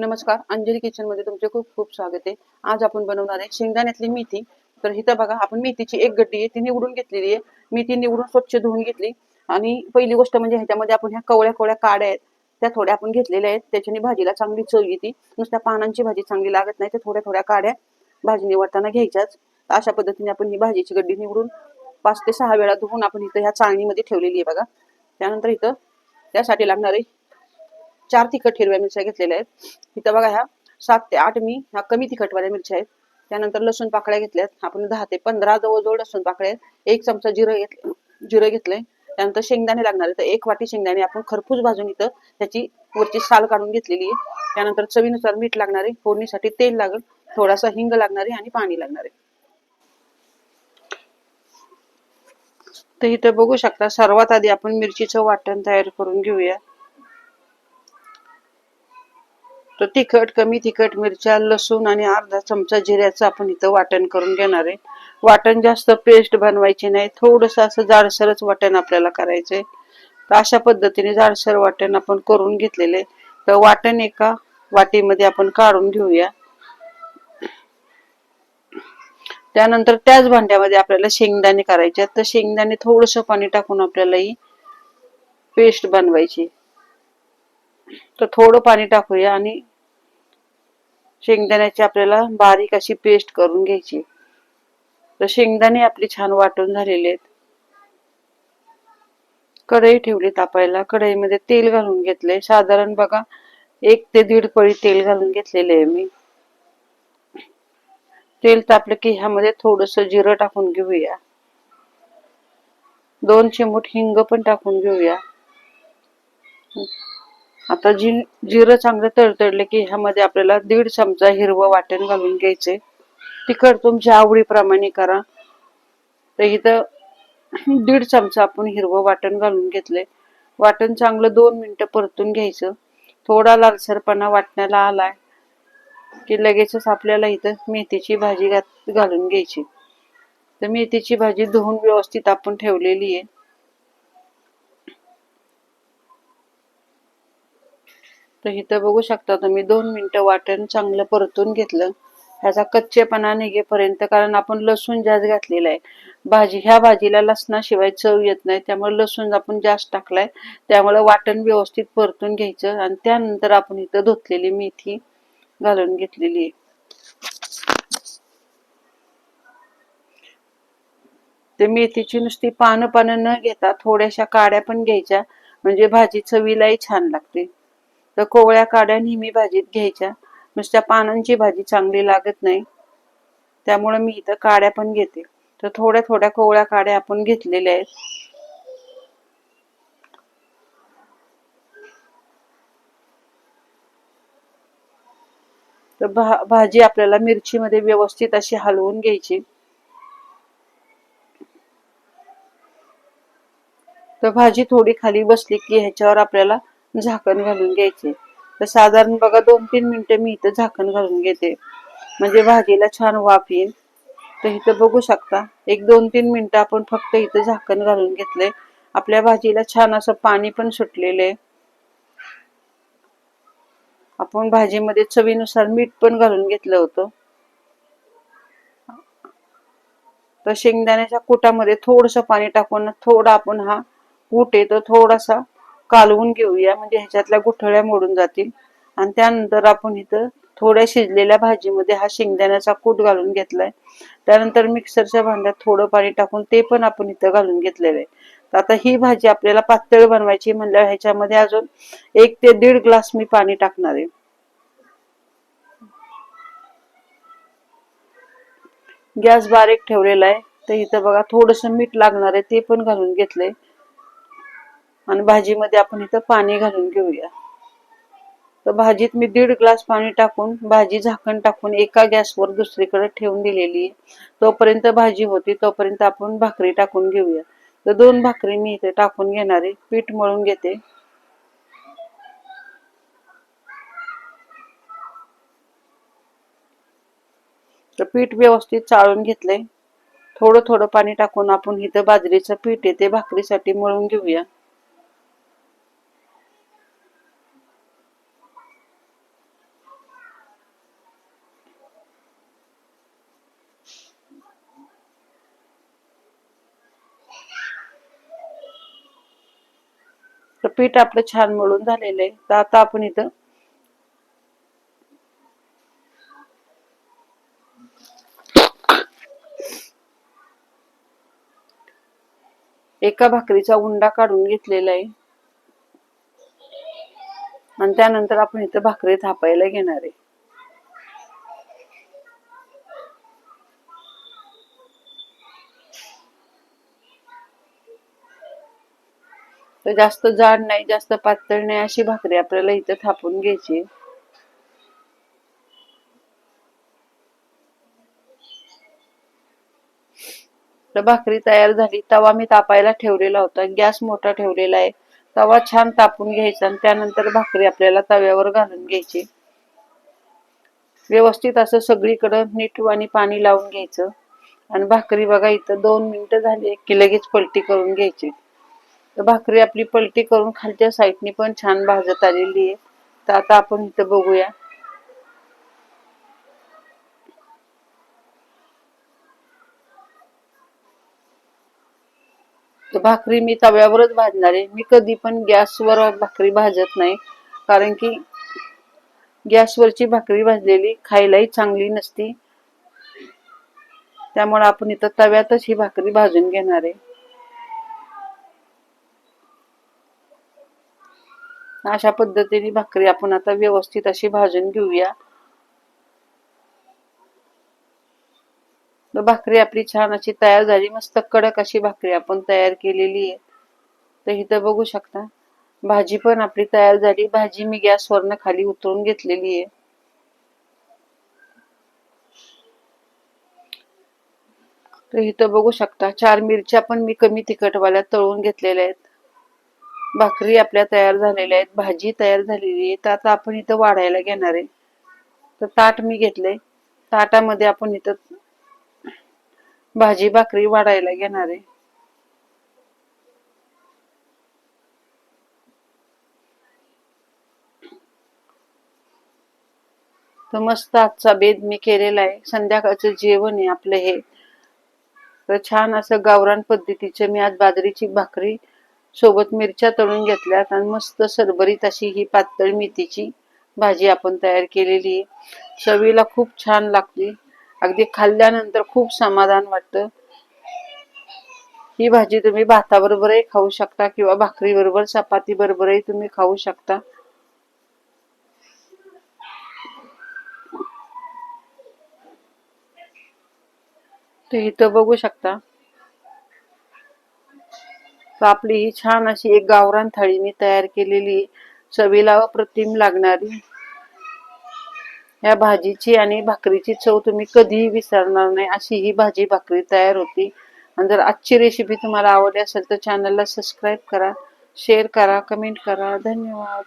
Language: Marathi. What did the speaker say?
नमस्कार अंजली किचनमध्ये तुमचे खूप खूप स्वागत आहे. आज आपण बनवणार आहे शेंगदाण्यातली मेथी. तर इथं बघा आपण मेथीची एक गड्डी आहे ती निवडून घेतलेली आहे. मेथी निवडून स्वच्छ धुवून घेतली. आणि पहिली गोष्ट म्हणजे ह्याच्यामध्ये आपण ह्या कवळ्या कवळ्या काड्या आहेत त्या थोड्या आपण घेतलेल्या आहेत. त्याच्याने भाजीला चांगली चव येते. नुसत्या पानांची भाजी चांगली लागत नाही त्या थोड्या थोड्या काड्या भाजी निवडताना घ्यायच्याच. अशा पद्धतीने आपण ही भाजीची गड्डी निवडून पाच ते सहा वेळा धुवून आपण इथं ह्या चाळणीमध्ये ठेवलेली आहे बघा. त्यानंतर इथं त्यासाठी लागणारे चार तिखट हिरव्या मिरच्या घेतलेल्या आहेत. इथं बघा ह्या सात ते आठ मी ह्या कमी तिखटवाल्या मिरच्या आहेत. त्यानंतर लसूण पाकळ्या घेतल्यात. आपण दहा ते पंधरा जवळजवळ लसूण पाकळ्या आहेत. एक चमचा जिरं घेतलं जिरं घेतलंय. त्यानंतर शेंगदाणे लागणार आहे तर एक वाटी शेंगदाणे आपण खरपूस भाजून इथं त्याची वरची साल काढून घेतलेली आहे. त्यानंतर चवीनुसार मीठ लागणार आहे. फोडणीसाठी तेल लागेल. थोडासा हिंग लागणार आहे आणि पाणी लागणार आहे. तर इथं बघू शकता सर्वात आधी आपण मिरचीचं वाटण तयार करून घेऊया. तर तिखट कमी तिखट मिरच्या लसूण आणि अर्धा चमचा जिऱ्याचं आपण इथं वाटण करून घेणार आहे. वाटण जास्त पेस्ट बनवायची नाही. थोडस असं जाडसरच वाटण आपल्याला करायचंय तर अशा पद्धतीने जाडसर वाटण आपण करून घेतलेले तर वाटण एका वाटीमध्ये आपण काढून घेऊया. त्यानंतर त्याच भांड्यामध्ये आपल्याला शेंगदाणे करायचे तर शेंगदाणे थोडस पाणी टाकून आपल्याला ही पेस्ट बनवायची तर थोडं पाणी टाकूया आणि शेंगदाण्याची आपल्याला बारीक अशी पेस्ट करून घ्यायची. तर शेंगदाणे आपली छान वाटून झालेले आहेत. कढई ठेवली तापायला. कढईमध्ये तेल घालून घेतले साधारण बघा एक ते दीड पळी तेल घालून घेतलेले आहे मी. तेल तापलं की ह्यामध्ये थोडस जिरं टाकून घेऊया. दोन चिमूट हिंग पण टाकून घेऊया. आता जी जिरं चांगलं तडतडले की ह्यामध्ये आपल्याला दीड चमचा हिरवं वाटण घालून घ्यायचे. तिखट तुमच्या आवडीप्रमाणे करा. तर इथं दीड चमचा आपण हिरवं वाटण घालून घेतले वाटण चांगलं दोन मिनिटं परतून घ्यायचं. थोडा लालसरपणा वाटण्याला आलाय की लगेचच आपल्याला इथं मेथीची भाजी घात घालून घ्यायची. तर मेथीची भाजी धुवून व्यवस्थित आपण ठेवलेली आहे. तर इथं बघू शकता तुम्ही दोन मिनटं वाटण चांगलं परतून घेतलं. ह्याचा कच्चेपणा निघेपर्यंत कारण आपण लसूण जास्त घातलेला आहे भाजी ह्या भाजीला लसणाशिवाय चव येत नाही त्यामुळे लसूण आपण जास्त टाकलाय. त्यामुळे वाटण व्यवस्थित परतून घ्यायचं आणि त्यानंतर आपण इथं धुतलेली मेथी घालून घेतलेली आहे. ते मेथीची नुसती पानं पानं न घेता थोड्याशा काड्या पण घ्यायच्या म्हणजे भाजी चवीलाही छान लागते. तर कोवळ्या काड्या नेहमी भाजीत घ्यायच्या. नुसत्या पानांची भाजी चांगली लागत नाही. त्यामुळे मी इथं काड्या पण घेते. तर थोड्या थोड्या कोवळ्या काड्या आपण घेतलेल्या आहेत. तर भा भाजी आपल्याला मिरचीमध्ये व्यवस्थित अशी हलवून घ्यायची. तर भाजी थोडी खाली बसली की ह्याच्यावर आपल्याला झाकण घालून घ्यायचे. तर साधारण बघा दोन तीन मिनिटं मी इथं झाकण घालून घेते. म्हणजे भाजीला छान वाफ येईल. तर इथं बघू शकता एक दोन तीन मिनिटं आपण फक्त इथं झाकण घालून घेतले आपल्या भाजीला छान असं पाणी पण सुटलेले आपण भाजीमध्ये चवीनुसार मीठ पण घालून घेतलं होतं. तर शेंगदाण्याच्या कुटामध्ये थोडस पाणी टाकून थोडा आपण हा कूट येतो थोडासा कालवून घेऊया म्हणजे ह्याच्यातल्या गुठळ्या मोडून जातील. आणि त्यानंतर आपण इथं थोड्या शिजलेल्या भाजीमध्ये हा शेंगदाण्याचा कूट घालून घेतलाय. त्यानंतर मिक्सरच्या भांड्यात थोडं पाणी टाकून ते पण आपण इथं घालून घेतलेलं आहे. आता ही भाजी आपल्याला पातळ बनवायची म्हणल्यावर ह्याच्यामध्ये अजून एक ते दीड ग्लास मी पाणी टाकणार आहे. गॅस बारीक ठेवलेला आहे. तर इथं बघा थोडस मीठ लागणार आहे ते पण घालून घेतलंय. आणि भाजीमध्ये आपण इथं पाणी घालून घेऊया. तर भाजीत मी दीड ग्लास पाणी टाकून भाजी झाकण टाकून एका गॅसवर दुसरीकडे ठेवून दिलेली तोपर्यंत भाजी होती तोपर्यंत आपण भाकरी टाकून घेऊया. तर दोन भाकरी मी इथे टाकून घेणार आहे. पीठ मळून घेते. तर पीठ व्यवस्थित चाळून घेतलंय. थोडं थोडं पाणी टाकून आपण इथं बाजरीचं पीठ आहे ते भाकरीसाठी मळून घेऊया. पीठ आपलं छान मळून झालेलं आहे. तर आता आपण इथं एका भाकरीचा उंडा काढून घेतलेला आहे. आणि त्यानंतर आपण इथं भाकरी थापायला घेणार आहे. तर जास्त जाड नाही जास्त पातळ नाही अशी भाकरी आपल्याला इथं थापून घ्यायची. तर भाकरी तयार झाली. तवा मी तापायला ठेवलेला होता. गॅस मोठा ठेवलेला आहे. तवा छान तापून घ्यायचा आणि त्यानंतर भाकरी आपल्याला तव्यावर घालून घ्यायची. व्यवस्थित असं सगळीकडं नीट आणि पाणी लावून घ्यायचं. आणि भाकरी बघा इथं दोन मिनिटं झाली की लगेच पलटी करून घ्यायची. भाकरी आपली पलटी करून खालच्या साईडनी पण छान भाजत आलेली आहे. तर आता आपण इथं बघूया. तर भाकरी मी तव्यावरच भाजणार आहे. मी कधी पण गॅसवर भाकरी भाजत नाही. कारण की गॅसवरची भाकरी भाजलेली खायलाही चांगली नसती. त्यामुळे आपण इथं तव्यातच ही भाकरी भाजून घेणार आहे. अशा पद्धतीने भाकरी आपण आता व्यवस्थित अशी भाजून घेऊया. भाकरी आपली छान अशी तयार झाली. मस्त कडक अशी भाकरी आपण तयार केलेली आहे. तर इथं बघू शकता भाजी पण आपली तयार झाली. भाजी मी गॅसवरनं खाली उतरून घेतलेली आहे. तर इथं बघू शकता चार मिरच्या पण मी कमी तिखटवाल्या तळून घेतलेल्या आहेत. भाकरी आपल्या तयार झालेल्या आहेत भाजी तयार झालेली आहे तर आता आपण इथं वाढायला घेणार आहे. तर ताट मी घेतले ताटामध्ये आपण इथं भाजी भाकरी वाढायला घेणार आहे. तर मस्त आजचा बेद मी केलेला आहे. संध्याकाळचं जेवण आहे आपलं हे. तर छान असं गावरान पद्धतीचं मी आज बाजरीची भाकरी सोबत मिरच्या तळून घेतल्यात आणि मस्त सरभरीत अशी ही पातळ मेथीची भाजी आपण तयार केलेली आहे. चवीला खूप छान लागते. अगदी खाल्ल्यानंतर खूप समाधान वाटतं. ही भाजी तुम्ही भाताबरोबरही खाऊ शकता किंवा भाकरी बरोबर चपाती बरोबरही तुम्ही खाऊ शकता. तर इथं बघू शकता. तर आपली ही छान अशी एक गावरान थाळी मी तयार केलेली चवीला अप्रतिम लागणारी या भाजीची आणि भाकरीची चव तुम्ही कधीही विसरणार नाही. अशी ही भाजी भाकरी तयार होती. आणि जर आजची रेसिपी तुम्हाला आवडली असेल तर चॅनलला सबस्क्राईब करा शेअर करा कमेंट करा. धन्यवाद.